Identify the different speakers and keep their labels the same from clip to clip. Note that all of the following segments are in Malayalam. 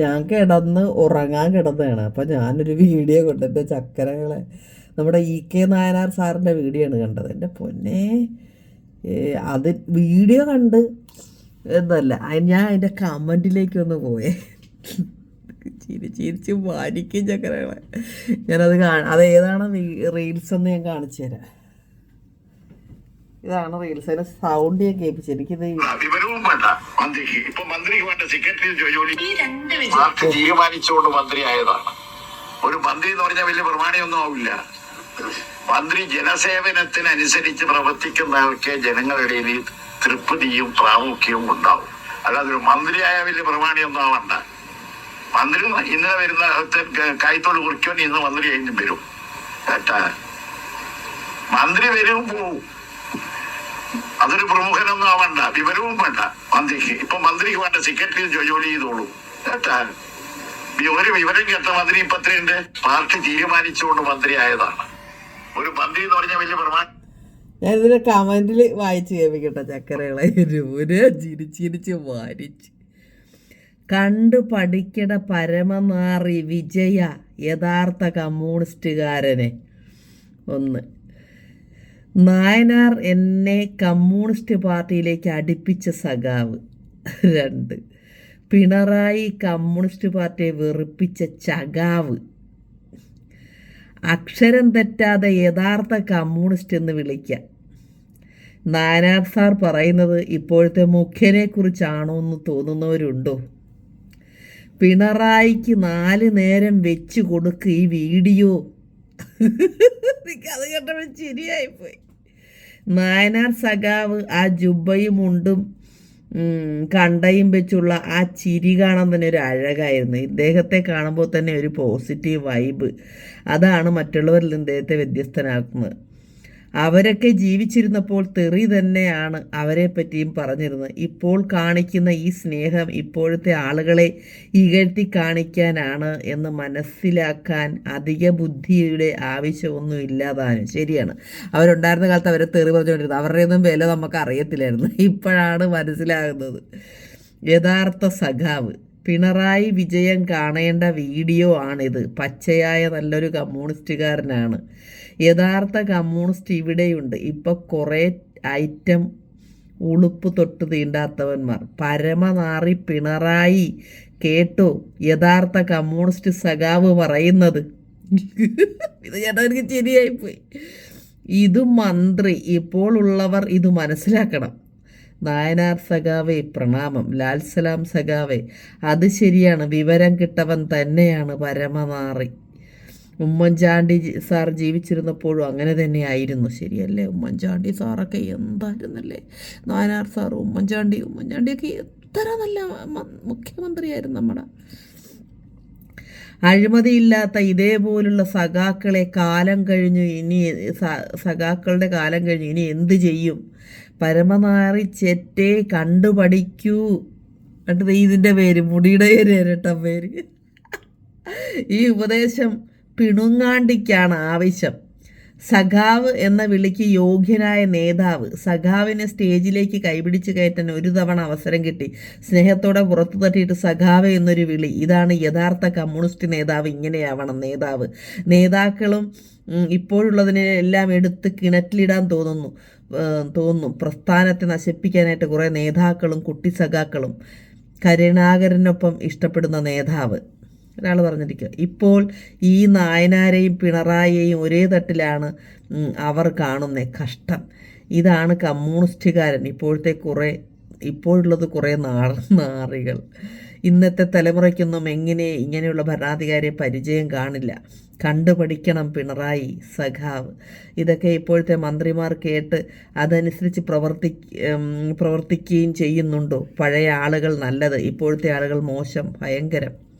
Speaker 1: ഞാൻ കിടന്ന് ഉറങ്ങാൻ കിടന്നതാണ്. അപ്പം ഞാനൊരു വീഡിയോ കൊണ്ട് എന്റെ ചക്കരകളെ നമ്മുടെ ഇ കെ നായനാർ സാറിന്റെ വീഡിയോ ആണ് കണ്ടത്. എന്റെ പൊന്നെ അത് വീഡിയോ കണ്ട് എന്നല്ല ഞാൻ അതിന്റെ കമന്റിലേക്കൊന്ന് പോയേ. ചിരി ചിരിച്ച് വാരിക്കും ചക്കരകളെ. ഞാനത് കാണാം അത് ഏതാണ് റീൽസ് എന്ന് ഞാൻ കാണിച്ചു തരാം. ഇതാണ് റീൽസിന് സൗണ്ട് ഞാൻ
Speaker 2: കേൾപ്പിച്ചിരിക്കുന്നത് വിവരവും വേണ്ട. മന്ത്രിക്ക്. ഇപ്പൊ മന്ത്രിക്ക് വേണ്ട സെക്രട്ടറി ജോലി.
Speaker 3: ഈ രണ്ട് വിജയം.
Speaker 2: പാർട്ടി തീരുമാനിച്ചുകൊണ്ട് മന്ത്രിയായതാണ്. ഒരു മന്ത്രി എന്ന് പറഞ്ഞാൽ വലിയ പ്രമാണിയൊന്നും ആവില്ല. മന്ത്രി ജനസേവനത്തിനനുസരിച്ച് പ്രവർത്തിക്കുന്നവർക്ക് ജനങ്ങളുടെ ഇടയിൽ തൃപ്തിയും പ്രാമുഖ്യവും ഉണ്ടാവും. അല്ലാതെ ഒരു മന്ത്രിയായ വലിയ പ്രമാണിയൊന്നും ആവണ്ട. മന്ത്രി ഇന്നലെ വരുന്ന കൈത്തോട് കുറിക്കാൻ ഇന്ന് മന്ത്രി കഴിഞ്ഞും വരും. കേട്ടാ? മന്ത്രി വരും പോവും. അതൊരു പ്രമുഖനൊന്നും ആവണ്ട വിവരവും വേണ്ട. മന്ത്രിക്ക് ഇപ്പൊ മന്ത്രിക്ക് വേണ്ട സെക്രട്ടറി ജോലി ചെയ്തോളൂ. കേട്ടാ ഒരു വിവരം കേട്ട മന്ത്രി ഇപ്പൊ എത്രയുണ്ട്? പാർട്ടി തീരുമാനിച്ചുകൊണ്ട് മന്ത്രി ആയതാണ്. ഒരു മന്ത്രി എന്ന് പറഞ്ഞ വലിയ പ്രമാണ
Speaker 1: ഞാൻ ഇതിന്റെ കമന്റിൽ വായിച്ചു കേൾപ്പിക്കട്ടെ ചക്കരകളെ. ഒരു ചിരിച്ചിരിച്ച് വാരിച്ച്. കണ്ടു പഠിക്കട പരമമാറി വിജയ യഥാർത്ഥ കമ്മ്യൂണിസ്റ്റുകാരനെ. ഒന്ന്. നായനാർ എന്നെ കമ്മ്യൂണിസ്റ്റ് പാർട്ടിയിലേക്ക് അടുപ്പിച്ച സഖാവ്. രണ്ട്. പിണറായി കമ്മ്യൂണിസ്റ്റ് പാർട്ടിയെ വെറുപ്പിച്ച ചകാവ് അക്ഷരം തെറ്റാതെ യഥാർത്ഥ കമ്മ്യൂണിസ്റ്റ് എന്ന് വിളിക്കാം. നാനാർ സാർ പറയുന്നത് ഇപ്പോഴത്തെ മുഖ്യനെ കുറിച്ചാണോ എന്ന് തോന്നുന്നവരുണ്ടോ? പിണറായിക്ക് നാല് നേരം വെച്ച് കൊടുക്കുക ഈ വീഡിയോ. അത് കേട്ടപ്പോൾ ശരിയായിപ്പോയി നായനാർ സഖാവ് ആ ജുബയും മുണ്ടും കണ്ടയും വെച്ചുള്ള ആ ചിരി കാണാൻ തന്നെ ഒരു അഴകായിരുന്നു. ഇദ്ദേഹത്തെ കാണുമ്പോൾ തന്നെ ഒരു പോസിറ്റീവ് വൈബ് അതാണ് മറ്റുള്ളവരിൽ ഇദ്ദേഹത്തെ വ്യത്യസ്തനാക്കുന്നത്. അവരൊക്കെ ജീവിച്ചിരുന്നപ്പോൾ തെറി തന്നെയാണ് അവരെ പറ്റിയും പറഞ്ഞിരുന്നത്. ഇപ്പോൾ കാണിക്കുന്ന ഈ സ്നേഹം ഇപ്പോഴത്തെ ആളുകളെ ഇകഴ്ത്തി കാണിക്കാനാണ് എന്ന് മനസ്സിലാക്കാൻ അധിക ബുദ്ധിയുടെ ആവശ്യമൊന്നും ഇല്ലാതാനും ശരിയാണ്. അവരുണ്ടായിരുന്ന കാലത്ത് അവരെ തെറി പറഞ്ഞുകൊണ്ടിരുന്നത്. അവരുടെ ഒന്നും വില നമുക്ക് അറിയത്തില്ലായിരുന്നു. ഇപ്പോഴാണ് മനസ്സിലാകുന്നത്. യഥാർത്ഥ സഖാവ് പിണറായി വിജയം കാണേണ്ട വീഡിയോ ആണിത്. പച്ചയായ നല്ലൊരു കമ്മ്യൂണിസ്റ്റുകാരനാണ്. യഥാർത്ഥ കമ്മ്യൂണിസ്റ്റ് ഇവിടെയുണ്ട്. ഇപ്പോൾ കുറേ ഐറ്റം ഉളുപ്പ് തൊട്ട് തീണ്ടാത്തവന്മാർ. പരമനാറി പിണറായി കേട്ടോ യഥാർത്ഥ കമ്മ്യൂണിസ്റ്റ് സഖാവ് പറയുന്നത്. ഇത് ചേട്ടാ എനിക്ക് ശരിയായിപ്പോയി ഇത് മന്ത്രി ഇപ്പോൾ ഉള്ളവർ ഇത് മനസ്സിലാക്കണം. നായനാർ സഖാവെ പ്രണാമം. ലാൽസലാം സഖാവെ അത് ശരിയാണ്. വിവരം കിട്ടവൻ തന്നെയാണ് പരമനാറി. ഉമ്മൻചാണ്ടി സാർ ജീവിച്ചിരുന്നപ്പോഴും അങ്ങനെ തന്നെയായിരുന്നു. ശരിയല്ലേ? ഉമ്മൻചാണ്ടി സാറൊക്കെ എന്തായിരുന്നല്ലേ? നായനാർ സാർ ഉമ്മൻചാണ്ടി ഉമ്മൻചാണ്ടിയൊക്കെ എത്ര നല്ല മുഖ്യമന്ത്രിയായിരുന്നു നമ്മുടെ. അഴിമതിയില്ലാത്ത ഇതേപോലുള്ള സഖാക്കളെ കാലം കഴിഞ്ഞു ഇനി സഖാക്കളുടെ കാലം കഴിഞ്ഞു ഇനി എന്ത് ചെയ്യും? പരമനാറി ചെറ്റേ കണ്ടുപഠിക്കൂ. എന്നിട്ട് ഇതിന്റെ പേര് മുടിയുടെ പേര് ഇരട്ട പേര്. ഈ ഉപദേശം പിണുങ്ങാണ്ടിക്കാണ് ആവശ്യം സഖാവ് എന്ന വിളിക്ക് യോഗ്യനായ നേതാവ് സഖാവിനെ സ്റ്റേജിലേക്ക് കൈപിടിച്ച് കയറ്റാൻ ഒരു തവണ അവസരം കിട്ടി. സ്നേഹത്തോടെ പുറത്തു തട്ടിയിട്ട് സഖാവ് എന്നൊരു വിളി. ഇതാണ് യഥാർത്ഥ കമ്മ്യൂണിസ്റ്റ് നേതാവ് ഇങ്ങനെയാവണം നേതാവ്. നേതാക്കളും ഇപ്പോഴുള്ളതിനെല്ലാം എടുത്ത് കിണറ്റിലിടാൻ തോന്നുന്നു തോന്നുന്നു. പ്രസ്ഥാനത്തെ നശിപ്പിക്കാനായിട്ട് കുറേ നേതാക്കളും കുട്ടി സഖാക്കളും കരുണാകരനൊപ്പം ഇഷ്ടപ്പെടുന്ന നേതാവ്. ഒരാൾ പറഞ്ഞിരിക്കുക. ഇപ്പോൾ ഈ നായനാരെയും പിണറായിയെയും ഒരേ തട്ടിലാണ് അവർ കാണുന്ന. കഷ്ടം. ഇതാണ് കമ്മ്യൂണിസ്റ്റുകാരൻ. ഇപ്പോഴത്തെ കുറേ ഇപ്പോഴുള്ളത് കുറേ നാറികൾ. ഇന്നത്തെ തലമുറയ്ക്കൊന്നും എങ്ങനെ ഇങ്ങനെയുള്ള ഭരണാധികാരിയെ പരിചയം കാണില്ല. കണ്ടുപഠിക്കണം പിണറായി സഖാവ്. ഇതൊക്കെ ഇപ്പോഴത്തെ മന്ത്രിമാർ കേട്ട് അതനുസരിച്ച് പ്രവർത്തി പ്രവർത്തിക്കുകയും ചെയ്യുന്നുണ്ടോ? പഴയ ആളുകൾ നല്ലത് ഇപ്പോഴത്തെ ആളുകൾ മോശം ഭയങ്കരം.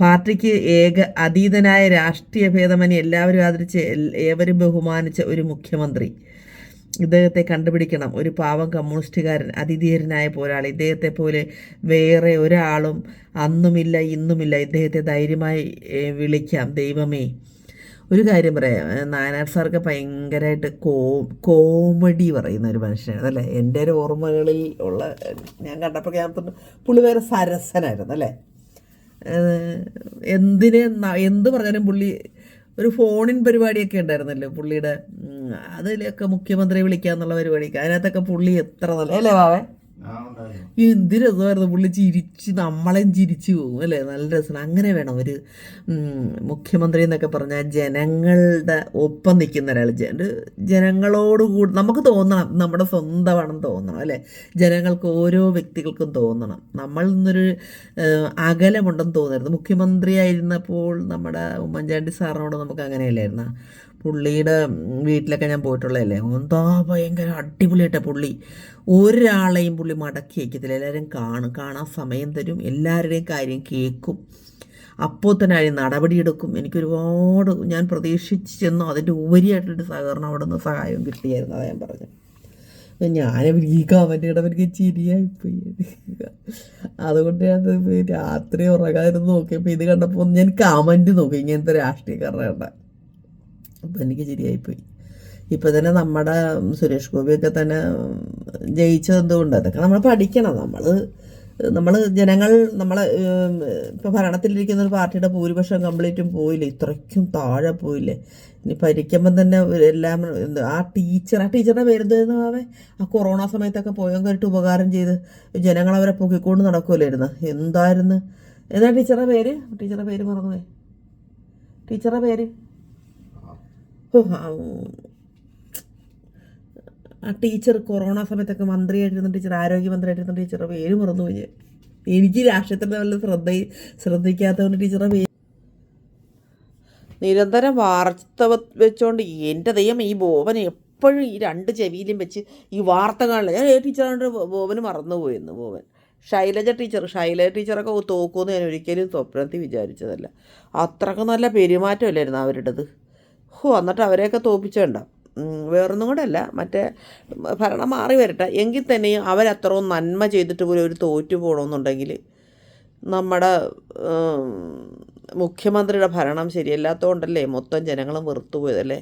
Speaker 1: പാർട്ടിക്ക് ഏക അതീതനായ രാഷ്ട്രീയ ഭേദമനി എല്ലാവരും ആദരിച്ച് ഏവരും ബഹുമാനിച്ച ഒരു മുഖ്യമന്ത്രി. ഇദ്ദേഹത്തെ കണ്ടുപിടിക്കണം. ഒരു പാവം കമ്മ്യൂണിസ്റ്റുകാരൻ അതിധീരനായ പോരാളി. ഇദ്ദേഹത്തെ പോലെ വേറെ ഒരാളും അന്നുമില്ല ഇന്നുമില്ല. ഇദ്ദേഹത്തെ ധൈര്യമായി വിളിക്കാം. ദൈവമേ. ഒരു കാര്യം പറയാം. നായനാർ സാർക്ക് ഭയങ്കരമായിട്ട് കോ കോമഡി പറയുന്ന ഒരു മനുഷ്യനാണ് അല്ലേ? എന്റെ ഒരു ഓർമ്മകളിൽ ഉള്ള ഞാൻ കണ്ടപ്പോൾ ഞാൻ പുള്ളി വേറെ സരസനായിരുന്നു അല്ലേ? എന്തിനെ എന്ത് പറഞ്ഞാലും പുള്ളി ഒരു ഫോണിൻ പരിപാടിയൊക്കെ ഉണ്ടായിരുന്നല്ലോ പുള്ളിയുടെ അതിലൊക്കെ മുഖ്യമന്ത്രി വിളിക്കാന്നുള്ള പരിപാടിയൊക്കെ. അതിനകത്തൊക്കെ പുള്ളി എത്ര നല്ല അല്ലേ വാവേ എന്ത് രസമായിരുന്നു. പുള്ളി ചിരിച്ച് നമ്മളെയും ചിരിച്ചു പോകും അല്ലേ? നല്ല രസമാണ്. അങ്ങനെ വേണം ഒരു മുഖ്യമന്ത്രി എന്നൊക്കെ പറഞ്ഞാൽ ജനങ്ങളുടെ ഒപ്പം നിൽക്കുന്ന ഒരാൾ. ജന ജനങ്ങളോട് കൂടി നമുക്ക് തോന്നണം. നമ്മുടെ സ്വന്തമാണെന്ന് തോന്നണം അല്ലേ? ജനങ്ങൾക്ക് ഓരോ വ്യക്തികൾക്കും തോന്നണം. നമ്മൾ നിന്നൊരു അകലമുണ്ടെന്ന് തോന്നരുത്. മുഖ്യമന്ത്രി ആയിരുന്നപ്പോൾ നമ്മുടെ ഉമ്മൻചാണ്ടി സാറിനോട് നമുക്ക് അങ്ങനെയല്ലായിരുന്നു? പുള്ളിയുടെ വീട്ടിലൊക്കെ ഞാൻ പോയിട്ടുള്ളതല്ലേ? എന്താ ഭയങ്കര അടിപൊളിയായിട്ടാണ് പുള്ളി. ഒരാളെയും പുള്ളി മടക്കി വയ്ക്കത്തില്ല എല്ലാവരും കാണും. കാണാൻ സമയം തരും. എല്ലാവരുടെയും കാര്യം കേൾക്കും അപ്പോൾ തന്നെ അതിന് നടപടിയെടുക്കും. എനിക്കൊരുപാട് ഞാൻ പ്രതീക്ഷിച്ച് ചെന്നു അതിന്റെ ഉപരിയായിട്ടുള്ളൊരു സഹകരണം അവിടെ നിന്ന് സഹായവും കിട്ടിയായിരുന്നു അതാ ഞാൻ പറഞ്ഞു ഞാൻ ഈ കമന്റ് ഇടവർക്ക് ചിരിയായിപ്പോയി. അതുകൊണ്ട് ഞാൻ രാത്രി ഉറങ്ങാതിരുന്ന് നോക്കിയപ്പോൾ ഇത് കണ്ടപ്പോൾ ഞാൻ കമന്റ് നോക്കി. ഇങ്ങനത്തെ രാഷ്ട്രീയക്കാരുടെ കണ്ട. അപ്പോൾ എനിക്ക് ശരിയായിപ്പോയി ഇപ്പം തന്നെ നമ്മുടെ സുരേഷ് ഗോപിയൊക്കെ തന്നെ ജയിച്ചത് എന്തുകൊണ്ട് അതൊക്കെ നമ്മൾ പഠിക്കണം. നമ്മൾ നമ്മൾ ജനങ്ങൾ നമ്മളെ ഇപ്പോൾ ഭരണത്തിലിരിക്കുന്ന ഒരു പാർട്ടിയുടെ ഭൂരിപക്ഷം കംപ്ലീറ്റും പോയില്ലേ? ഇത്രയ്ക്കും താഴെ പോയില്ലേ? ഇനി ഭരിക്കുമ്പം തന്നെ എല്ലാം എന്ത് ആ ടീച്ചർ ആ ടീച്ചറുടെ പേരെന്തായിരുന്നു ആവേ? ആ കൊറോണ സമയത്തൊക്കെ ഭയങ്കരമായിട്ട് ഉപകാരം ചെയ്ത് ജനങ്ങൾ അവരെ പൊക്കിക്കൊണ്ട് നടക്കുമല്ലായിരുന്നു എന്തായിരുന്നു? എന്താ ടീച്ചറുടെ പേര്? ടീച്ചറുടെ പേര് മറന്നുപോയി. ടീച്ചറുടെ പേര്? ഓ, ടീച്ചർ കൊറോണ സമയത്തൊക്കെ മന്ത്രിയായിട്ടിരുന്ന ടീച്ചർ ആരോഗ്യമന്ത്രിയായിട്ടിരുന്ന ടീച്ചറുടെ പേര് മറന്നുപോയി. പോയി എനിക്ക് രാഷ്ട്രീയത്തിന്റെ നല്ല ശ്രദ്ധ ശ്രദ്ധിക്കാത്തവന്റെ ടീച്ചറുടെ പേര്. നിരന്തരം വാർത്ത വെച്ചുകൊണ്ട് എന്റെ ദൈവം ഈ ബോവൻ എപ്പോഴും ഈ രണ്ട് ചെവിയിലും വെച്ച് ഈ വാർത്ത കാണില്ല ഞാൻ ഏ ടീച്ചറാണ്ട് ബോബന് മറന്നുപോയിരുന്നു ബോവൻ ശൈലജ ടീച്ചർ ശൈലജ ടീച്ചറൊക്കെ തോക്കുമെന്ന് ഞാൻ ഒരിക്കലും സ്വപ്നത്തിൽ വിചാരിച്ചതല്ല. അത്രയ്ക്ക് നല്ല പെരുമാറ്റമല്ലായിരുന്നു അവരുടേത്. ഹോ എന്നിട്ട് അവരെയൊക്കെ തോപ്പിച്ചേണ്ട വേറൊന്നും കൂടെ അല്ല മറ്റേ ഭരണം മാറി വരട്ടെ. എങ്കിൽ തന്നെയും അവരത്രയും നന്മ ചെയ്തിട്ട് പോലും ഒരു തോറ്റു പോകണമെന്നുണ്ടെങ്കിൽ നമ്മുടെ മുഖ്യമന്ത്രിയുടെ ഭരണം ശരിയല്ലാത്തതുകൊണ്ടല്ലേ മൊത്തം ജനങ്ങളും വെറുത്തുപോയതല്ലേ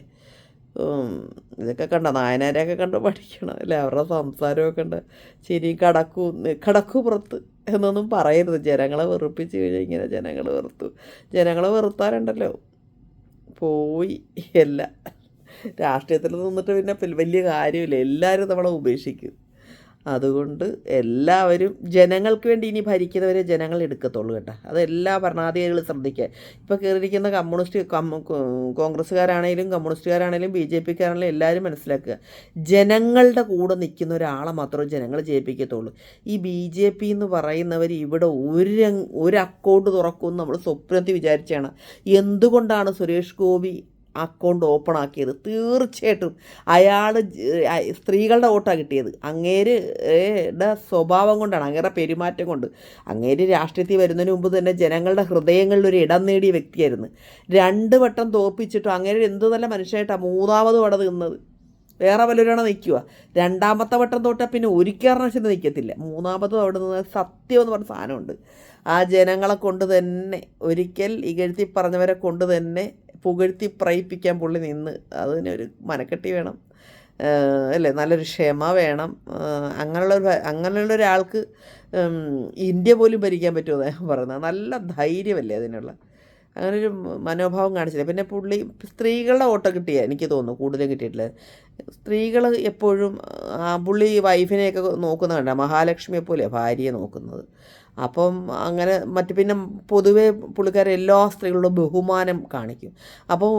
Speaker 1: ഇതൊക്കെ കണ്ട? നായനാരെയൊക്കെ കണ്ട് പഠിക്കണം? അല്ലേ? അവരുടെ സംസാരമൊക്കെ ഉണ്ട്. ശരി കടക്കൂ കടക്കൂ പുറത്ത് എന്നൊന്നും പറയരുത്. ജനങ്ങളെ വെറുപ്പിച്ച് കഴിഞ്ഞാൽ ഇങ്ങനെ ജനങ്ങൾ വെറുത്തു. ജനങ്ങൾ വെറുത്താറുണ്ടല്ലോ പോയി എല്ലാം. രാഷ്ട്രീയത്തിൽ നിന്നിട്ട് പിന്നെ വലിയ കാര്യമില്ല. എല്ലാവരും നമ്മളെ ഉപേക്ഷിക്കും. അതുകൊണ്ട് എല്ലാവരും ജനങ്ങൾക്ക് വേണ്ടി ഇനി ഭരിക്കുന്നവരെ ജനങ്ങൾ എടുക്കത്തുള്ളൂ കേട്ടോ. അത് എല്ലാ ഭരണാധികാരികളും ശ്രദ്ധിക്കുക. ഇപ്പോൾ കയറിയിരിക്കുന്ന കമ്മ്യൂണിസ്റ്റ് കോൺഗ്രസ്സുകാരാണെങ്കിലും കമ്മ്യൂണിസ്റ്റുകാരാണെങ്കിലും ബി ജെ പിക്കാരാണെങ്കിലും എല്ലാവരും മനസ്സിലാക്കുക. ജനങ്ങളുടെ കൂടെ നിൽക്കുന്ന ഒരാളെ മാത്രമേ ജനങ്ങൾ ജയിപ്പിക്കത്തുള്ളൂ. ഈ ബി ജെ പി എന്ന് പറയുന്നവർ ഇവിടെ ഒരു ഒരു അക്കൗണ്ട് തുറക്കുമെന്ന് നമ്മൾ സ്വപ്നത്തിൽ വിചാരിച്ചാണ്. എന്തുകൊണ്ടാണ് സുരേഷ് ഗോപി അക്കൗണ്ട് ഓപ്പൺ ആക്കിയത്. തീർച്ചയായിട്ടും അയാൾ സ്ത്രീകളുടെ വോട്ടാണ് കിട്ടിയത്. അങ്ങേരുടെ സ്വഭാവം കൊണ്ടാണ് അങ്ങേരുടെ പെരുമാറ്റം കൊണ്ട്. അങ്ങേര് രാഷ്ട്രീയത്തിൽ വരുന്നതിന് മുമ്പ് തന്നെ ജനങ്ങളുടെ ഹൃദയങ്ങളിൽ ഒരു ഇടം നേടിയ വ്യക്തിയായിരുന്നു. രണ്ട് വട്ടം തോപ്പിച്ചിട്ടും അങ്ങേര് എന്ത് നല്ല മനുഷ്യനായിട്ടാണ് മൂന്നാമത് അവിടെ നിന്നത് വേറെ വല്ലവരാണ് നിൽക്കുക രണ്ടാമത്തെ വട്ടം തൊട്ടാൽ പിന്നെ ഒരു കാരണവശാലും നിൽക്കത്തില്ല. മൂന്നാമതും അവിടെ നിന്ന് സത്യം എന്ന് പറഞ്ഞ സാധനമുണ്ട്. ആ ജനങ്ങളെ കൊണ്ട് തന്നെ ഒരിക്കൽ ഇകഴ്ത്തി പറഞ്ഞവരെ കൊണ്ട് തന്നെ പുകഴ്ത്തി പ്രയിപ്പിക്കാൻ പുള്ളി നിന്ന്. അതിനൊരു മനക്കെട്ടി വേണം. അല്ലേ? നല്ലൊരു ക്ഷമ വേണം. അങ്ങനെയുള്ള ഒരു അങ്ങനെയുള്ള ഒരാൾക്ക് ഇന്ത്യ പോലും ഭരിക്കാൻ പറ്റുമോ അദ്ദേഹം പറയുന്നത്. നല്ല ധൈര്യമല്ലേ അതിനുള്ള? അങ്ങനെ ഒരു മനോഭാവം കാണിച്ചില്ല? പിന്നെ പുള്ളി സ്ത്രീകളുടെ ഓട്ടം കിട്ടിയ എനിക്ക് തോന്നുന്നു കൂടുതലും കിട്ടിയിട്ടില്ല സ്ത്രീകൾ എപ്പോഴും പുള്ളി വൈഫിനെയൊക്കെ നോക്കുന്ന കണ്ട മഹാലക്ഷ്മിയെ പോലെ ഭാര്യയെ നോക്കുന്നത്. അപ്പം അങ്ങനെ മറ്റു പിന്നെ പൊതുവേ പുള്ളിക്കാരെ എല്ലാ സ്ത്രീകളോടും ബഹുമാനം കാണിക്കും. അപ്പോൾ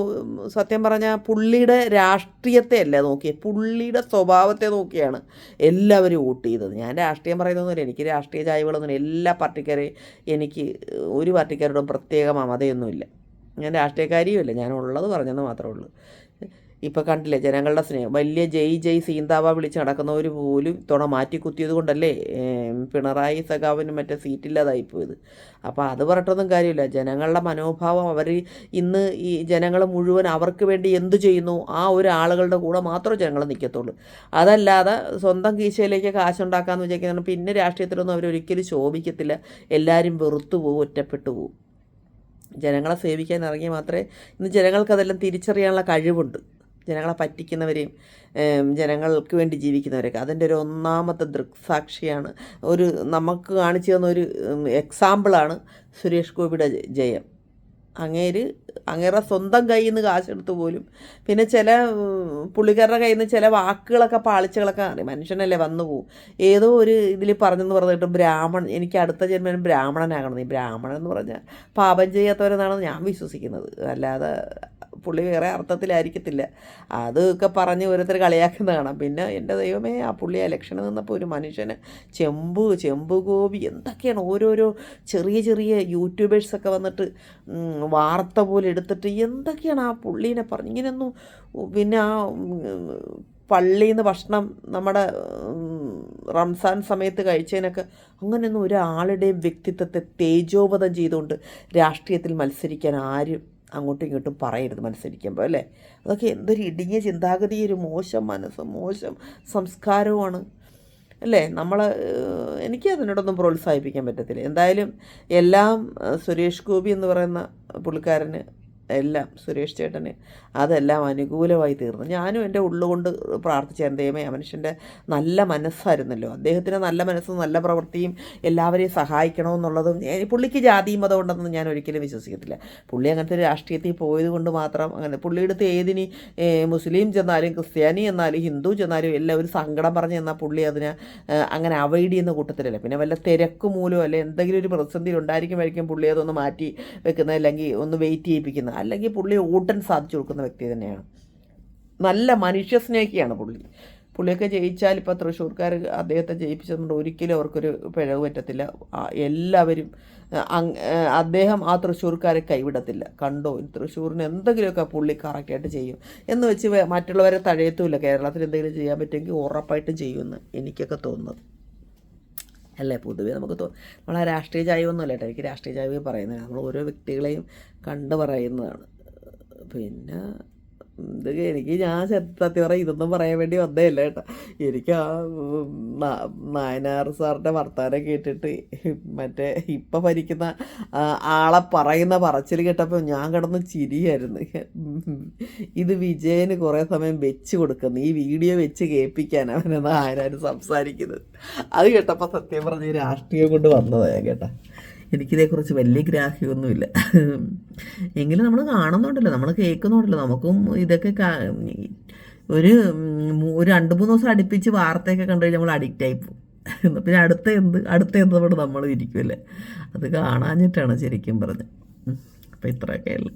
Speaker 1: സത്യം പറഞ്ഞാൽ പുള്ളിയുടെ രാഷ്ട്രീയത്തെ അല്ല നോക്കിയത് പുള്ളിയുടെ സ്വഭാവത്തെ നോക്കിയാണ് എല്ലാവരും വോട്ട് ചെയ്തത്. ഞാൻ രാഷ്ട്രീയം പറയുന്നതൊന്നുമില്ല എനിക്ക് രാഷ്ട്രീയ ചായ്വുകളൊന്നുമില്ല. എല്ലാ പാർട്ടിക്കാരെയും എനിക്ക് ഒരു പാർട്ടിക്കാരോടും പ്രത്യേക മമതയൊന്നുമില്ല. ഞാൻ രാഷ്ട്രീയക്കാരിയുമില്ല ഞാൻ ഉള്ളത് പറഞ്ഞെന്ന് മാത്രമേ ഉള്ളൂ. ഇപ്പോൾ കണ്ടില്ലേ ജനങ്ങളുടെ സ്നേഹം. വലിയ ജയ് ജയ് സീന്താവ വിളിച്ച് നടക്കുന്നവർ പോലും തുണ മാറ്റി കുത്തിയത് കൊണ്ടല്ലേ പിണറായി സഖാവിന് മറ്റേ സീറ്റില്ലാതായിപ്പോയത് അപ്പോൾ അത് പറഞ്ഞിട്ടൊന്നും കാര്യമില്ല. ജനങ്ങളുടെ മനോഭാവം അവർ ഇന്ന് ഈ ജനങ്ങൾ മുഴുവൻ അവർക്ക് വേണ്ടി എന്തു ചെയ്യുന്നു ആ ഒരു ആളുകളുടെ കൂടെ മാത്രമേ ജനങ്ങൾ നിൽക്കത്തുള്ളൂ അതല്ലാതെ സ്വന്തം കീശയിലേക്ക് കാശുണ്ടാക്കാമെന്ന് വിചാരിക്കുന്നതാണ് പിന്നെ രാഷ്ട്രീയത്തിലൊന്നും അവരൊരിക്കലും ശോഭിക്കത്തില്ല. എല്ലാവരും വെറുത്തു പോകും ഒറ്റപ്പെട്ടു പോകും ജനങ്ങളെ സേവിക്കാൻ ഇറങ്ങി മാത്രമേ ഇന്ന് ജനങ്ങൾക്കതെല്ലാം തിരിച്ചറിയാനുള്ള കഴിവുണ്ട്. ജനങ്ങളെ പറ്റിക്കുന്നവരെയും ജനങ്ങൾക്ക് വേണ്ടി ജീവിക്കുന്നവരൊക്കെ അതിന്റെ ഒരു ഒന്നാമത്തെ ദൃക്സാക്ഷിയാണ് ഒരു നമുക്ക് കാണിച്ചു തന്ന ഒരു എക്സാമ്പിളാണ് സുരേഷ് ഗോപിയുടെ ജയം. അങ്ങേര് അങ്ങേരുടെ സ്വന്തം കയ്യിൽ നിന്ന് കാശെടുത്ത് പോലും. പിന്നെ ചില പുള്ളിക്കാരുടെ കയ്യിൽ നിന്ന് ചില വാക്കുകളൊക്കെ പാളിച്ചകളൊക്കെ അറിയും മനുഷ്യനല്ലേ വന്നു പോകും ഏതോ ഒരു ഇതിൽ പറഞ്ഞെന്ന് പറഞ്ഞിട്ട് ബ്രാഹ്മണൻ എനിക്ക് അടുത്ത ജന്മനും ബ്രാഹ്മണനാകണം. നീ ബ്രാഹ്മണൻ എന്ന് പറഞ്ഞാൽ പാപം ചെയ്യാത്തവരെന്നാണ് ഞാൻ വിശ്വസിക്കുന്നത്. അല്ലാതെ പുള്ളി വേറെ അർത്ഥത്തിലായിരിക്കത്തില്ല. അതൊക്കെ പറഞ്ഞ് ഓരോരുത്തർ കളിയാക്കുന്ന കാണാം. പിന്നെ എന്റെ ദൈവമേ ആ പുള്ളി ഇലക്ഷന് നിന്നപ്പോൾ ഒരു മനുഷ്യന് ചെമ്പ് ചെമ്പ് ഗോപി എന്തൊക്കെയാണ് ഓരോരോ ചെറിയ ചെറിയ യൂട്യൂബേഴ്സൊക്കെ വന്നിട്ട് വാർത്ത പോലെ എടുത്തിട്ട് എന്തൊക്കെയാണ് ആ പുള്ളീനെ പറഞ്ഞ്? ഇങ്ങനെയൊന്നും പിന്നെ ആ പള്ളിയിൽ നിന്ന് ഭക്ഷണം നമ്മുടെ റംസാൻ സമയത്ത് കഴിച്ചതിനൊക്കെ അങ്ങനെയൊന്നും ഒരാളുടെയും വ്യക്തിത്വത്തെ തേജോപതം ചെയ്തുകൊണ്ട് രാഷ്ട്രീയത്തിൽ മത്സരിക്കാൻ ആരും അങ്ങോട്ടും ഇങ്ങോട്ടും പറയരുത് മത്സരിക്കുമ്പോൾ അല്ലേ? അതൊക്കെ എന്തൊരു ഇടുങ്ങിയ ചിന്താഗതി ഒരു മോശം മനസ്സ് മോശം സംസ്കാരവുമാണ് അല്ലേ? നമ്മൾ എനിക്ക് അതിനോടൊന്നും പ്രോത്സാഹിപ്പിക്കാൻ പറ്റത്തില്ല. എന്തായാലും എല്ലാം സുരേഷ് ഗോപി എന്ന് പറയുന്ന പുള്ളിക്കാരന് എല്ലാം സുരേഷ് ചേട്ടന് അതെല്ലാം അനുകൂലമായി തീർന്നു. ഞാനും എന്റെ ഉള്ളുകൊണ്ട് പ്രാർത്ഥിച്ചായിരുന്നു എന്തേമേ മനുഷ്യന്റെ നല്ല മനസ്സായിരുന്നല്ലോ. അദ്ദേഹത്തിന് നല്ല മനസ്സും നല്ല പ്രവൃത്തിയും എല്ലാവരെയും സഹായിക്കണമെന്നുള്ളതും പുള്ളിക്ക് ജാതിയും മതം ഉണ്ടെന്ന് ഞാൻ ഒരിക്കലും വിശ്വസിക്കത്തില്ല. പുള്ളി അങ്ങനത്തെ രാഷ്ട്രീയത്തിൽ പോയത് കൊണ്ട് മാത്രം അങ്ങനെ പുള്ളിയെടുത്ത് ഏതിനി മുസ്ലിം ചെന്നാലും ക്രിസ്ത്യാനി എന്നാലും ഹിന്ദു ചെന്നാലും എല്ലാം ഒരു സങ്കടം പറഞ്ഞു എന്നാൽ പുള്ളി അതിനെ അങ്ങനെ അവൈഡ് ചെയ്യുന്ന കൂട്ടത്തിലല്ല. പിന്നെ വല്ല തിരക്ക് മൂലമോ അല്ലെ എന്തെങ്കിലും ഒരു പ്രതിസന്ധി ഉണ്ടായിരിക്കുമായിരിക്കും പുള്ളി അതൊന്ന് മാറ്റി വെക്കുന്നത് അല്ലെങ്കിൽ ഒന്ന് വെയിറ്റ് ചെയ്യിപ്പിക്കുന്നത്. അല്ലെങ്കിൽ പുള്ളി ഓട്ടൻ സാധിച്ചു കൊടുക്കുന്ന വ്യക്തി തന്നെയാണ്. നല്ല മനുഷ്യസ്നേഹിയാണ് പുള്ളി. പുള്ളിയൊക്കെ ജയിച്ചാൽ ഇപ്പോൾ തൃശ്ശൂർക്കാർ അദ്ദേഹത്തെ ജയിപ്പിച്ചതുകൊണ്ട് ഒരിക്കലും അവർക്കൊരു പിഴവ് പറ്റത്തില്ല. എല്ലാവരും അദ്ദേഹം ആ തൃശ്ശൂർക്കാരെ കൈവിടത്തില്ല. കണ്ടോ തൃശ്ശൂരിന് എന്തെങ്കിലുമൊക്കെ പുള്ളി കറക്റ്റായിട്ട് ചെയ്യും എന്ന് വെച്ച് മറ്റുള്ളവരെ തഴയത്തുമില്ല. കേരളത്തിൽ എന്തെങ്കിലും ചെയ്യാൻ പറ്റുമെങ്കിൽ ഉറപ്പായിട്ടും ചെയ്യുമെന്ന് എനിക്കൊക്കെ തോന്നുന്നത്. അല്ലേ? പൊതുവേ നമുക്ക് തോ ആ രാഷ്ട്രീയ ചായ്വൊന്നുമല്ല കേട്ടോ. എനിക്ക് രാഷ്ട്രീയ ചായ്വ് പറയുന്നത്. നമ്മൾ ഓരോ വ്യക്തികളെയും കണ്ടു പറയുന്നതാണ്. പിന്നെ ഇത് എനിക്ക് ഞാൻ സത്യം പറയാം ഇതൊന്നും പറയാൻ വേണ്ടി വന്നതല്ല കേട്ടോ. എനിക്ക് ആ നായനാർ സാറിന്റെ വർത്തമാനം കേട്ടിട്ട് മറ്റേ ഇപ്പം ഭരിക്കുന്ന ആളെ പറയുന്ന പറച്ചിൽ കേട്ടപ്പോൾ ഞാൻ കിടന്ന് ചിരിയായിരുന്നു. ഇത് വിജയന് കുറേ സമയം വെച്ച് കൊടുക്കുന്നു. ഈ വീഡിയോ വെച്ച് കേൾപ്പിക്കാൻ അവനെന്ന് നായനാർ സംസാരിക്കുന്നത്. അത് കേട്ടപ്പോൾ സത്യം പറഞ്ഞ രാഷ്ട്രീയം കൊണ്ട് വന്നതാണ് ഞാൻ കേട്ടാ. എനിക്കിതേക്കുറിച്ച് വലിയ ഗ്രാഹ്യമൊന്നുമില്ല. എങ്കിലും നമ്മൾ കാണുന്നുണ്ടല്ലോ നമ്മൾ കേൾക്കുന്നുണ്ടല്ലോ. നമുക്കും ഇതൊക്കെ ഒരു ഒരു രണ്ട് മൂന്ന് ദിവസം അടുപ്പിച്ച് വാർത്തയൊക്കെ കണ്ടു കഴിഞ്ഞാൽ നമ്മൾ അഡിക്റ്റ് ആയി പോകും. എന്നാ പിന്നെ അടുത്ത എന്ത് അടുത്ത എന്ത് കൊണ്ട് നമ്മൾ ഇരിക്കുമല്ലേ അത് കാണാഞ്ഞിട്ടാണ് ശരിക്കും പറഞ്ഞത്. അപ്പോൾ അപ്പം ഇത്രയൊക്കെ ഉള്ളു.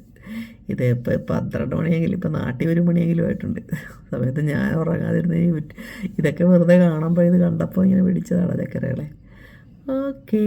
Speaker 1: ഇത് ഇപ്പോൾ പന്ത്രണ്ട് മണിയെങ്കിലും ഇപ്പം നാട്ടിൽ ഒരു മണിയെങ്കിലും ആയിട്ടുണ്ട്. സമയത്ത് ഞാൻ ഉറങ്ങാതിരുന്ന ഇതൊക്കെ വെറുതെ കാണാൻ ഇത് കണ്ടപ്പോൾ ഇങ്ങനെ പിടിച്ചതാണ് ചക്കരകളെ ഓക്കേ.